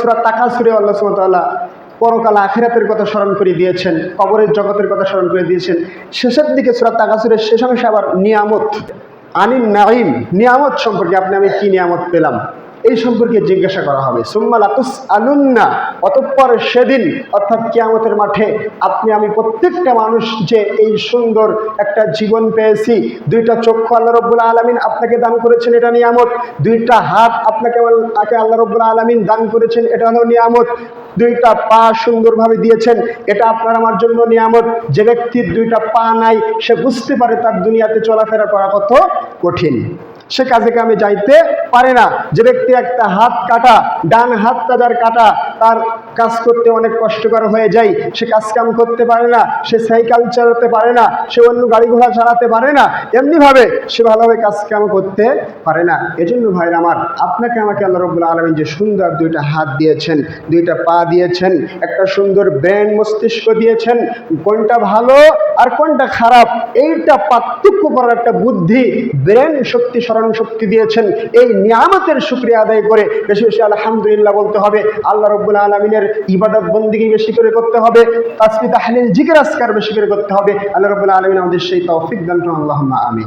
সুরা তাকাসুরে আল্লাহ সুমতাল্লাহ পরকাল আখিরাতের কথা স্মরণ করে দিয়েছেন, কবরের জগতের কথা স্মরণ করে দিয়েছেন। শেষের দিকে সুরা তাকাসুরের শেষ অংশে আবার নিয়ামত, আনিন নাহিম নিয়ামত সম্পর্কে আপনি আমি কি নিয়ামত পেলাম? এই সম্পর্কে জিজ্ঞাসা করা হবে। সুম্মা লাতুস অতঃপর সেদিন, অর্থাৎ কিয়ামতের মাঠে, আপনি, আমি প্রত্যেকটা মানুষ যে এই সুন্দর একটা জীবন পেয়েছি, দুইটা চক্ষু আল্লাহ রব্বুল আলমিন আপনাকে দান করেছেন, এটা নিয়ামত। দুইটা হাত আপনাকে তাকে আল্লাহ রব্বুল আলমিন দান করেছেন, এটা হলো নিয়ামত। দুইটা পা সুন্দরভাবে দিয়েছেন, এটা আপনার আমার জন্য নিয়ামত। যে ব্যক্তির দুইটা পা নাই, সে বুঝতে পারে তার দুনিয়াতে চলাফেরা করা কত কঠিন। সে কাজে কামে যাইতে পারে না। যে ব্যক্তি একটা হাত কাটা, ডান হাতটা যার কাটা, তার কাজ করতে অনেক কষ্টকর হয়ে যায়। সে কাজ কাম করতে পারে না, সে সাইকেল চালাতে পারে না, সে অন্য গাড়ি ঘোড়া চালাতে পারে না, এমনিভাবে সে ভালোভাবে কাজ কাম করতে পারে না। এজন্য ভাই আমার, আপনাকে আমাকে আল্লাহ রব্বুল আলমিন যে সুন্দর দুইটা হাত দিয়েছেন, দুইটা পা দিয়েছেন, একটা সুন্দর ব্রেন মস্তিষ্ক দিয়েছেন, কোনটা ভালো আর কোনটা খারাপ? এইটা পার্থক্য করার একটা বুদ্ধি ব্রেন শক্তি, স্মরণ শক্তি দিয়েছেন। এই নিয়ামতের শুক্রিয়া আদায় করে বেশি বেশি আলহামদুলিল্লাহ বলতে হবে। আল্লাহ রব্বুল আলমিনের ইবাদত বন্দিকে বেশি করে করতে হবে। তাসমি তাহলিল জিকের আসকার বেশি করে করতে হবে। আল্লাহ রব্বুল আলমিন আমাদের সেই তৌফিক দান আল্লাহ আমি